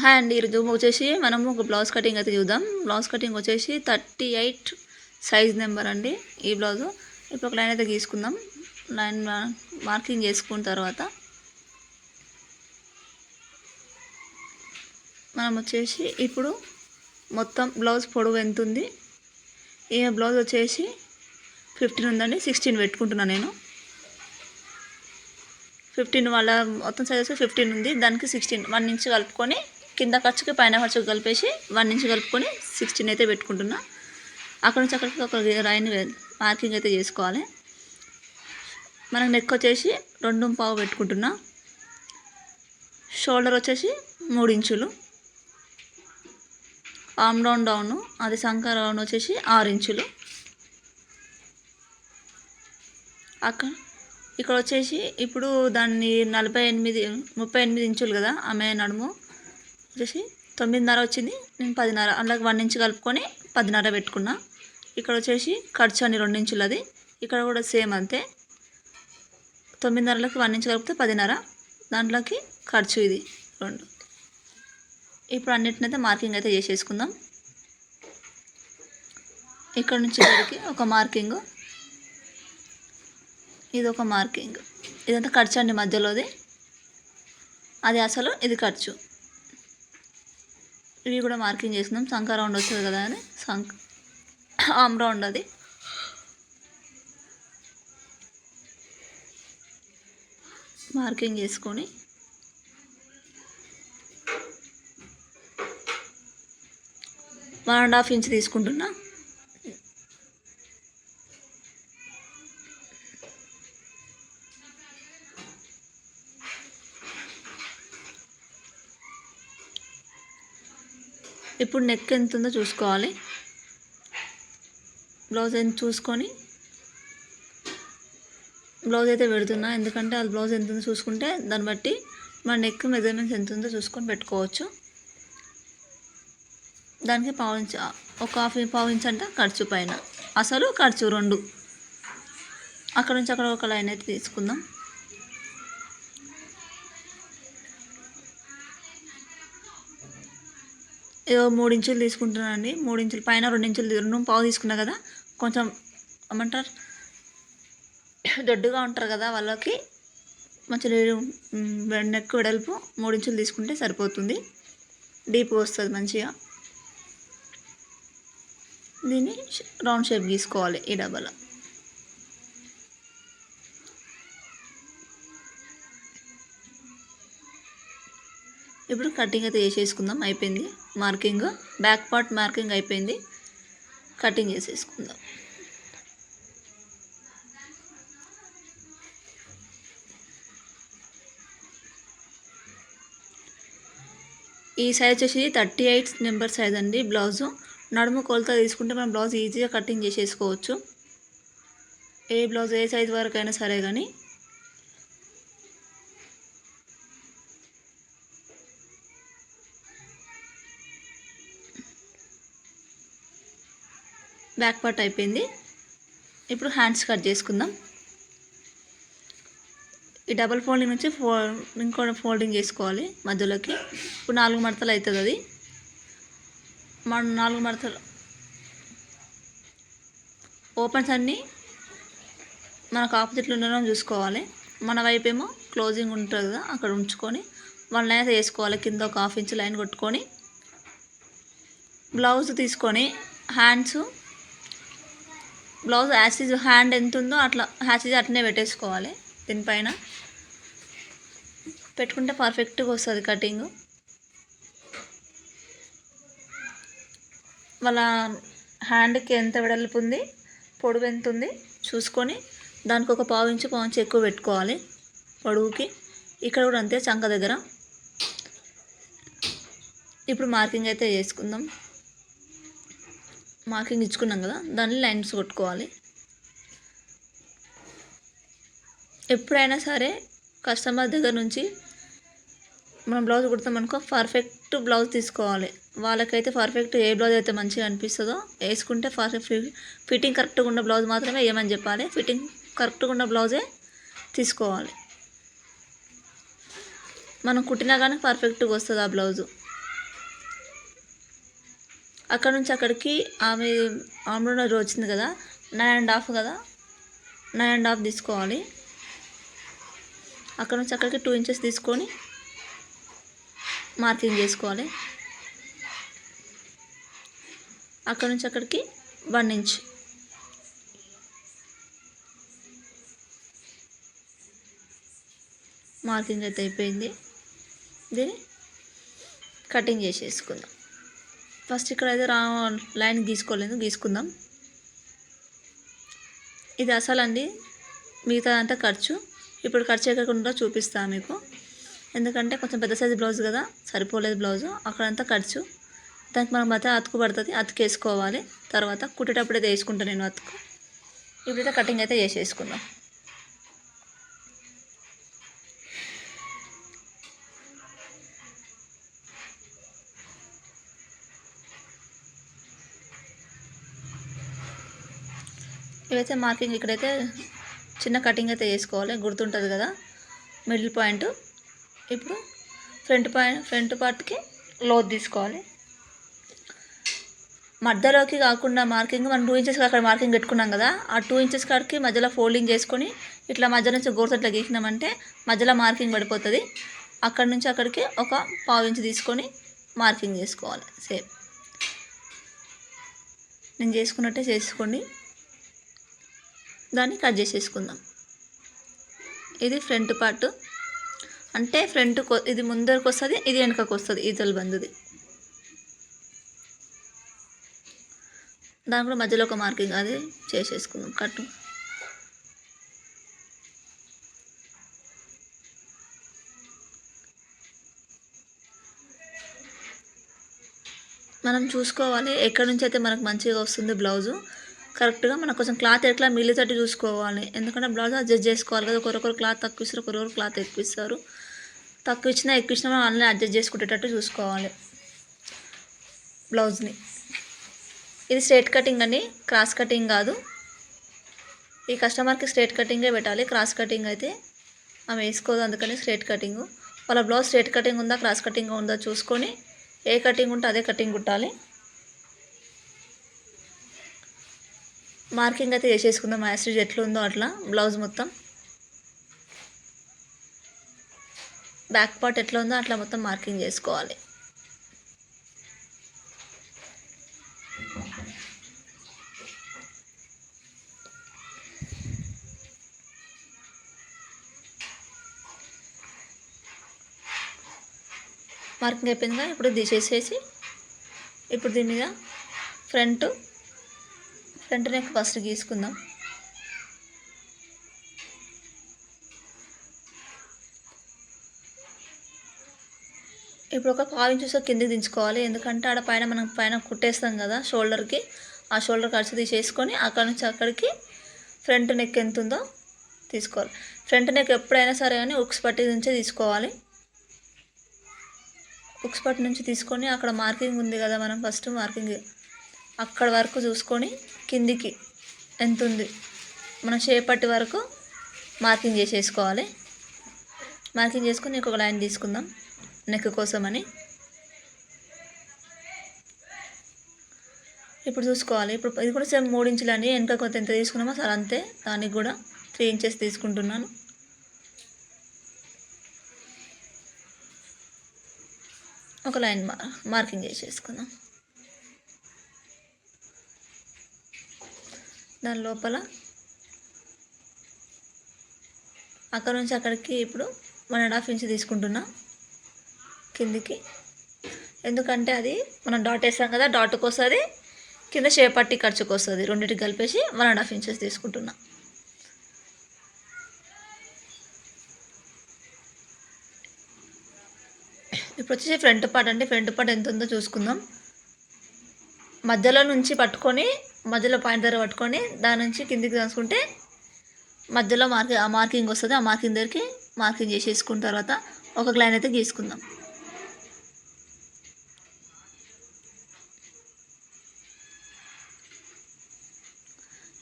Hi అండి ఈరోజు వచ్చేసి మనము ఒక బ్లౌజ్ కటింగ్ అయితే చూద్దాం. బ్లౌజ్ కటింగ్ వచ్చేసి థర్టీ ఎయిట్ సైజ్ నెంబర్ అండి ఈ బ్లౌజ్. ఇప్పుడు ఒక లైన్ అయితే గీసుకుందాం. లైన్ మార్కింగ్ చేసుకున్న తర్వాత మనం వచ్చేసి ఇప్పుడు మొత్తం బ్లౌజ్ పొడవు ఎంత ఉంది? ఈ బ్లౌజ్ వచ్చేసి ఫిఫ్టీన్ ఉందండి సిక్స్టీన్ పెట్టుకుంటున్నాను నేను. ఫిఫ్టీన్ వాళ్ళ మొత్తం సైజ్ వచ్చి ఫిఫ్టీన్ ఉంది దానికి సిక్స్టీన్ వన్ ఇంచ్ కలుపుకొని కింద ఖర్చుకి పైన ఖర్చుకి కలిపేసి వన్ ఇంచ్ కలుపుకొని సిక్స్టీన్ అయితే పెట్టుకుంటున్నా. అక్కడ నుంచి అక్కడికి ఒక లైన్ మార్కింగ్ అయితే చేసుకోవాలి. మనకు నెక్ వచ్చేసి రెండు పావు పెట్టుకుంటున్నా. షోల్డర్ వచ్చేసి మూడు ఇంచులు. ఆమ్ డౌన్ డౌన్ అది సంక రౌండ్ వచ్చేసి ఆరు ఇంచులు. అక్కడ ఇక్కడ వచ్చేసి ఇప్పుడు దాన్ని నలభై ఎనిమిది ముప్పై ఎనిమిది ఇంచులు కదా ఆమె నడుము. వచ్చేసి తొమ్మిదిన్నర వచ్చింది. నేను పదిన్నర అందులోకి వన్ ఇంచ్ కలుపుకొని పదిన్నర పెట్టుకున్నా. ఇక్కడ వచ్చేసి ఖర్చు అని రెండు ఇక్కడ కూడా సేమ్ అంతే. తొమ్మిదిన్నరలోకి వన్ ఇంచ్ కలిపితే పదిన్నర. దాంట్లోకి ఖర్చు ఇది రెండు. ఇప్పుడు అన్నిటినైతే మార్కింగ్ అయితే చేసేసుకుందాం. ఇక్కడ నుంచి ఇక్కడికి ఒక మార్కింగ్. ఇది ఒక మార్కింగ్. ఇదంతా ఖర్చు అండి మధ్యలోది. అది అసలు ఇది ఖర్చు. ఇవి కూడా మార్కింగ్ చేసినాం. సంఖ రౌండ్ వస్తుంది కదా అని సంక్ ఆమ్ రౌండ్ అది. మార్కింగ్ చేసుకొని వన్ అండ్ హాఫ్ ఇంచ్ తీసుకుంటున్నా. ఇప్పుడు నెక్ ఎంత ఉందో చూసుకోవాలి. బ్లౌజ్ ఎంత చూసుకొని. బ్లౌజ్ అయితే పెడుతున్నా. ఎందుకంటే అది బ్లౌజ్ ఎంత ఉందో చూసుకుంటే దాన్ని బట్టి మన నెక్ మెజర్మెంట్స్ ఎంత ఉందో చూసుకొని పెట్టుకోవచ్చు. దానికి పావు ఇంచ్ ఒక హాఫ్ పావు ఇంచ్ అంటే ఖర్చు పైన. అసలు ఖర్చు రెండు. అక్కడ నుంచి అక్కడ ఒక లైన్ అయితే తీసుకుందాం. మూడు ఇంచులు తీసుకుంటున్నానండి. మూడు ఇంచులు పైన రెండు ఇంచులు రెండు పావు తీసుకున్నా కదా కొంచెం ఏమంటారు? దొడ్డుగా ఉంటారు కదా వాళ్ళకి. మంచి నెక్ వెడల్పు మూడు ఇంచులు తీసుకుంటే సరిపోతుంది. డీప్ వస్తుంది మంచిగా. దీన్ని రౌండ్ షేప్ గీసుకోవాలి ఈ డబ్బాలో. ఇప్పుడు కటింగ్ అయితే చేసేసుకుందాం అయిపోయింది. మార్కింగ్ బ్యాక్ పార్ట్ మార్కింగ్ అయిపోయింది. కటింగ్ చేసేసుకుందాం. ఈ సైజ్ వచ్చేసి థర్టీ ఎయిట్ నెంబర్ సైజ్ అండి బ్లౌజు నడుము కొలత తీసుకుంటే మనం బ్లౌజ్ ఈజీగా కటింగ్ చేసేసుకోవచ్చు. ఏ బ్లౌజ్ ఏ సైజ్ వరకు అయినా సరే కానీ బ్యాక్ పార్ట్ అయిపోయింది. ఇప్పుడు హ్యాండ్స్ కట్ చేసుకుందాం. ఈ డబల్ ఫోల్డింగ్ నుంచి ఫో ఇంకో ఫోల్డింగ్ చేసుకోవాలి మధ్యలోకి. ఇప్పుడు నాలుగు మడతలు అవుతుంది అది. మన నాలుగు మడతలు. ఓపెన్స్ అన్నీ మనకు ఆపోజిట్లో ఉండడం చూసుకోవాలి. మన వైపు ఏమో క్లోజింగ్ ఉంటుంది కదా అక్కడ ఉంచుకొని వన్ లైన్ అయితే వేసుకోవాలి. కింద ఒక హాఫ్ ఇంచ్ లైన్ కొట్టుకొని. బ్లౌజ్ తీసుకొని హ్యాండ్స్ బ్లౌజ్ యాసిజ్ హ్యాండ్ ఎంత ఉందో అట్లా యాసిజ్ అట్నే పెట్టేసుకోవాలి దీనిపైన. పెట్టుకుంటే పర్ఫెక్ట్గా వస్తుంది కటింగ్. వాళ్ళ హ్యాండ్కి ఎంత వెడల్పు ఉంది పొడవు ఎంత ఉంది చూసుకొని దానికి ఒక పావు ఇంచు పావు ఇంచు ఎక్కువ పెట్టుకోవాలి పొడవుకి. ఇక్కడ కూడా అంతే చంక దగ్గర. ఇప్పుడు మార్కింగ్ అయితే చేసుకుందాం. మార్కింగ్ ఇచ్చుకున్నాం కదా దాన్ని లైన్స్ కొట్టుకోవాలి. ఎప్పుడైనా సరే కస్టమర్ దగ్గర నుంచి మనం బ్లౌజ్ కుడతామనుకో పర్ఫెక్ట్ బ్లౌజ్ తీసుకోవాలి. వాళ్ళకైతే పర్ఫెక్ట్ ఏ బ్లౌజ్ అయితే మంచిగా అనిపిస్తుందో వేసుకుంటే పర్ఫెక్ట్ ఫిట్టింగ్ కరెక్ట్గా ఉన్న బ్లౌజ్ మాత్రమే వేయమని చెప్పాలి. ఫిట్టింగ్ కరెక్ట్గా ఉన్న బ్లౌజే తీసుకోవాలి. మనం కుట్టినా కానీ పర్ఫెక్ట్గా వస్తుంది ఆ బ్లౌజు. అక్కడ నుంచి అక్కడికి ఆమె ఆమ్లో రోజు వచ్చింది కదా నైన్ అండ్ హాఫ్ కదా నైన్ అండ్ హాఫ్ తీసుకోవాలి. అక్కడ నుంచి అక్కడికి టూ ఇంచెస్ తీసుకొని మార్కింగ్ చేసుకోవాలి. అక్కడ నుంచి అక్కడికి వన్ ఇంచ్ మార్కింగ్ అయితే అయిపోయింది. దీన్ని కటింగ్ చేసేసుకుందాం. ఫస్ట్ ఇక్కడ అయితే రా లైన్ గీసుకోలేదు గీసుకుందాం. ఇది అసలు అండి మిగతా అంతా ఖర్చు. ఇప్పుడు ఖర్చు ఎక్కకుండా చూపిస్తాను మీకు. ఎందుకంటే కొంచెం పెద్ద సైజు బ్లౌజ్ కదా సరిపోలేదు బ్లౌజు. అక్కడంతా ఖర్చు. దానికి మనం అయితే అతుకు పడుతుంది అతుకేసుకోవాలి తర్వాత కుట్టేటప్పుడు అయితే వేసుకుంటాను నేను అతుకు. ఇప్పుడైతే కటింగ్ అయితే చేసేసుకుందాం. ఇవైతే మార్కింగ్ ఇక్కడైతే చిన్న కటింగ్ అయితే చేసుకోవాలి. గుర్తుంటుంది కదా? Middle point. ఇప్పుడు ఫ్రంట్ పాయింట్ ఫ్రంట్ పార్ట్కి లోత్ తీసుకోవాలి. మధ్యలోకి కాకుండా మార్కింగ్ మనం టూ ఇంచెస్కి అక్కడ మార్కింగ్ పెట్టుకున్నాం కదా? ఆ టూ ఇంచెస్ కాడికి మధ్యలో ఫోల్డింగ్ చేసుకొని ఇట్లా మధ్య నుంచి గోరుతో ఇట్లా గీసినామంటే మధ్యలో మార్కింగ్ పడిపోతుంది. అక్కడ నుంచి అక్కడికి ఒక పావు ఇంచు తీసుకొని మార్కింగ్ చేసుకోవాలి. సేమ్. నేను చేసుకున్నట్టే చేసుకోండి. దాన్ని కట్ చేసేసుకుందాం. ఇది ఫ్రంట్ పార్ట్. అంటే ఫ్రంట్ ఇది ముందరకు వస్తుంది ఇది వెనకకు వస్తుంది ఈతల బందుది. దాని కూడా మధ్యలో ఒక మార్కింగ్ అది చేసేసుకుందాం కట్టు మనం చూసుకోవాలి ఎక్కడి నుంచి అయితే మనకు మంచిగా వస్తుంది బ్లౌజు. కరెక్ట్గా మనకు కొంచెం క్లాత్ ఎట్లా మిగిలితే చూసుకోవాలి. ఎందుకంటే బ్లౌజ్ అడ్జస్ట్ చేసుకోవాలి కదా. ఒకరొకరు క్లాత్ తక్కువ ఇస్తారు ఒకరొకరు క్లాత్ ఎక్కువ ఇస్తారు. తక్కువ ఇచ్చినా ఎక్కువ ఇచ్చినా మనం ఆన్లైన్ అడ్జస్ట్ చేసుకునేటట్టు చూసుకోవాలి బ్లౌజ్ని. ఇది స్ట్రేట్ కటింగ్ అని క్రాస్ కటింగ్ కాదు. ఈ కస్టమర్కి స్ట్రేట్ కటింగే పెట్టాలి. క్రాస్ కటింగ్ అయితే ఆమె వేసుకోదు అందుకని స్ట్రేట్ కటింగ్. వాళ్ళ బ్లౌజ్ స్ట్రేట్ కటింగ్ ఉందా క్రాస్ కటింగ్ ఉందా చూసుకొని ఏ కటింగ్ ఉంటే అదే కటింగ్ కుట్టాలి. మార్కింగ్ అయితే చేసేసుకుందాం యాస్టేజ్ ఎట్లా ఉందో అట్లా. బ్లౌజ్ మొత్తం. బ్యాక్ పార్ట్ ఎట్లా ఉందో అట్లా మొత్తం మార్కింగ్ చేసుకోవాలి. మార్కింగ్ అయిపోయిందిగా ఇప్పుడు తీసేసేసి ఇప్పుడు దీని మీద ఫ్రంట్ ఫ్రంట్ నెక్ ఫస్ట్ గీసుకుందాం. ఇప్పుడు ఒక పావు ఇంచు కిందికి దించుకోవాలి. ఎందుకంటే ఆడ పైన మనం పైన కుట్టేస్తాం కదా షోల్డర్కి. ఆ షోల్డర్ ఖర్చు తీసేసుకొని అక్కడ నుంచి అక్కడికి ఫ్రంట్ నెక్ ఎంత ఉందో తీసుకోవాలి. ఫ్రంట్ నెక్ ఎప్పుడైనా సరే కానీ ఉక్స్ పట్టి నుంచే తీసుకోవాలి. ఉక్స్ పట్టి నుంచి తీసుకొని అక్కడ మార్కింగ్ ఉంది కదా మనం ఫస్ట్ మార్కింగ్ అక్కడ వరకు చూసుకొని కిందికి ఎంత ఉంది మనం చేపట్టి వరకు మార్కింగ్ చేసేసుకోవాలి. మార్కింగ్ చేసుకొని ఒక లైన్ తీసుకుందాం. నెక్ కోసమని. ఇప్పుడు చూసుకోవాలి. ఇప్పుడు ఇది కూడా సేమ్ మూడు ఇంచులు వెనక కొంత ఎంత తీసుకున్నామో సార్ అంతే. దానికి కూడా త్రీ ఇంచెస్ తీసుకుంటున్నాను. ఒక లైన్ మార్కింగ్ చేసేసుకుందాం. దాని లోపల అక్కడ నుంచి అక్కడికి ఇప్పుడు వన్ అండ్ హాఫ్ ఇంచ్ తీసుకుంటున్నా. కిందికి. ఎందుకంటే అది మనం డాట్ వేసాం కదా డాట్కి వస్తుంది కింద షేపట్టి ఖర్చుకు వస్తుంది రెండింటికి కలిపేసి వన్ అండ్ హాఫ్ ఇంచెస్ తీసుకుంటున్నా. ఇప్పుడు వచ్చేసి ఫ్రంట్ పార్ట్ అంటే ఫ్రంట్ పార్ట్ ఎంత ఉందో చూసుకుందాం. మధ్యలో నుంచి పట్టుకొని మధ్యలో పాయింట్ దగ్గర పట్టుకొని దాని నుంచి కిందికి దాచుకుంటే మధ్యలో మార్కింగ్ ఆ మార్కింగ్ వస్తుంది. ఆ మార్కింగ్ దగ్గరికి మార్కింగ్ చేసేసుకున్న తర్వాత ఒక లైన్ అయితే గీసుకుందాం.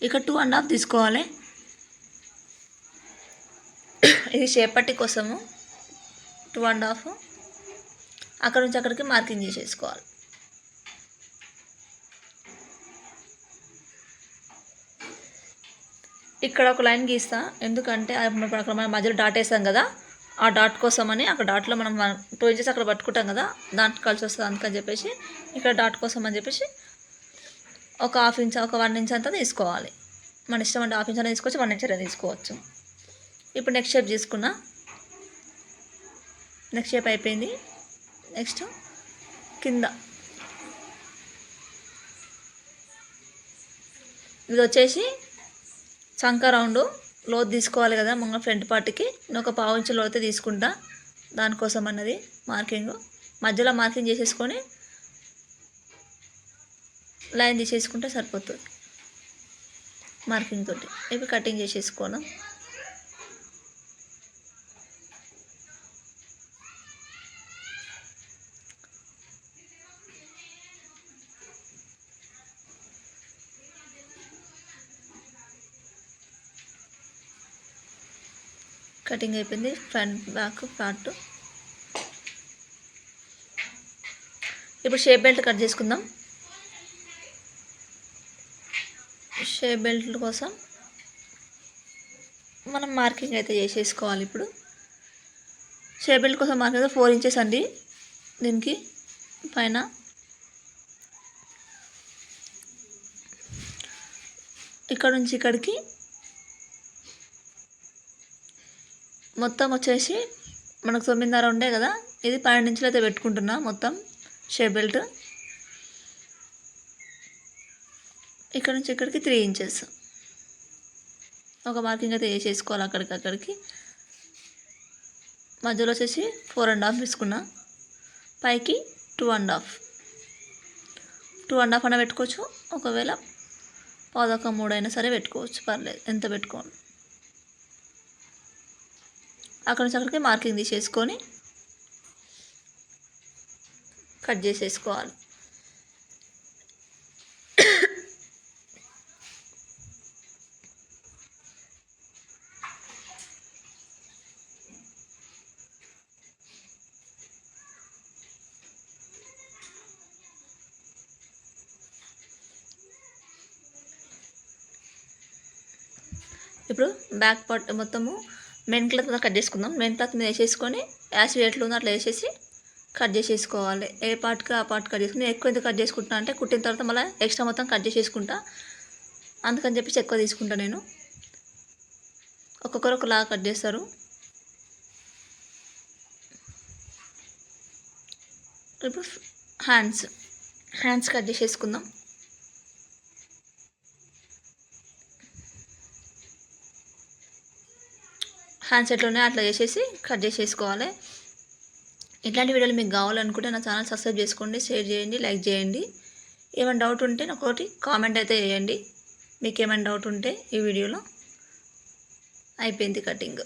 ఇక టూ అండ్ హాఫ్ తీసుకోవాలి. ఇది చేపట్టి కోసము. టూ అండ్ హాఫ్ అక్కడ నుంచి అక్కడికి మార్కింగ్ చేసేసుకోవాలి. ఇక్కడ ఒక లైన్ గీస్తా. ఎందుకంటే ఇప్పుడు అక్కడ మనం మధ్యలో డాట్ వేసాం కదా ఆ డాట్ కోసమని అక్కడ డాట్లో మనం టూ ఇంచెస్ అక్కడ పట్టుకుంటాం కదా దాంట్లో కలిసి వస్తుంది అందుకని చెప్పేసి ఇక్కడ డాట్ కోసం అని చెప్పేసి ఒక హాఫ్ ఇంచ్ ఒక వన్ ఇంచ్ అంతా తీసుకోవాలి. మన ఇష్టం అంటే హాఫ్ ఇంచ్ అనేది తీసుకోవచ్చు వన్ ఇంచ్ అనేది తీసుకోవచ్చు. ఇప్పుడు నెక్స్ట్ షేప్ తీసుకున్నా. నెక్స్ట్ షేప్ అయిపోయింది. నెక్స్ట్ కింద. ఇది వచ్చేసి చంక రౌండ్ లోతు తీసుకోవాలి కదా ముంగ ఫ్రంట్ పార్ట్కి. నేను ఒక పావు ఇంచు లోతే తీసుకుంటా. దానికోసం అన్నది మార్కింగ్. మధ్యలో మార్కింగ్ చేసేసుకొని లైన్ తీసేసుకుంటే సరిపోతుంది మార్కింగ్ తోటి. ఇవి కటింగ్ చేసేసుకోను కటింగ్ అయిపోయింది. Front back part. ఇప్పుడు షేప్ బెల్ట్ కట్ చేసుకుందాం. షేప్ బెల్ట్ కోసం మనం మార్కింగ్ అయితే చేసేసుకోవాలి ఇప్పుడు. షేప్ బెల్ట్ కోసం మార్కింగ్ ఫోర్ ఇంచెస్ అండి దీనికి పైన. ఇక్కడ నుంచి ఇక్కడికి మొత్తం వచ్చేసి మనకు తొమ్మిదిన్నర ఉండే కదా. ఇది పన్నెండు ఇంచులు అయితే పెట్టుకుంటున్నా మొత్తం షేప్ బెల్ట్. ఇక్కడ నుంచి ఇక్కడికి త్రీ ఇంచెస్. ఒక మార్కింగ్ అయితే వేసేసుకోవాలి అక్కడికి అక్కడికి. మధ్యలో వచ్చేసి ఫోర్ అండ్ హాఫ్ తీసుకున్నా. పైకి two and half. Two and half అన్న పెట్టుకోవచ్చు. ఒకవేళ పాదొక మూడు సరే పెట్టుకోవచ్చు. పర్లేదు. ఎంత పెట్టుకోండి అక్కడ నుంచి అక్కడికి మార్కింగ్ తీసేసుకొని కట్ చేసేసుకోవాలి. ఇప్పుడు బ్యాక్ పార్ట్ మొత్తము మెయిన్ క్లాత్ మీద కట్ చేసుకుందాం. మెయిన్ క్లాత్ మీద వేసేసుకొని యాసిడ్ ఎట్లు ఉందో అట్లా వేసేసి కట్ చేసేసుకోవాలి. ఏ పార్ట్కి ఆ పార్ట్ కట్ చేసుకుని ఎక్కువ ఎంత కట్ చేసుకుంటున్నా అంటే కుట్టిన తర్వాత మళ్ళీ ఎక్స్ట్రా మొత్తం కట్ చేసేసుకుంటా. అందుకని చెప్పేసి ఎక్కువ తీసుకుంటా నేను. ఒక్కొక్కరు ఒకలాగా కట్ చేస్తారు. ఇప్పుడు హ్యాండ్స్ హ్యాండ్స్ కట్ చేసేసుకుందాం. హ్యాండ్ సెట్లోనే అట్లా చేసేసి కట్ చేసేసుకోవాలి. ఇట్లాంటి వీడియోలు మీకు కావాలనుకుంటే నా ఛానల్ సబ్స్క్రైబ్ చేసుకోండి షేర్ చేయండి లైక్ చేయండి. ఏమైనా డౌట్ ఉంటే నాకు ఒకటి కామెంట్ అయితే చేయండి. మీకు ఏమైనా డౌట్ ఉంటే ఈ వీడియోలో అయిపోయింది కటింగ్.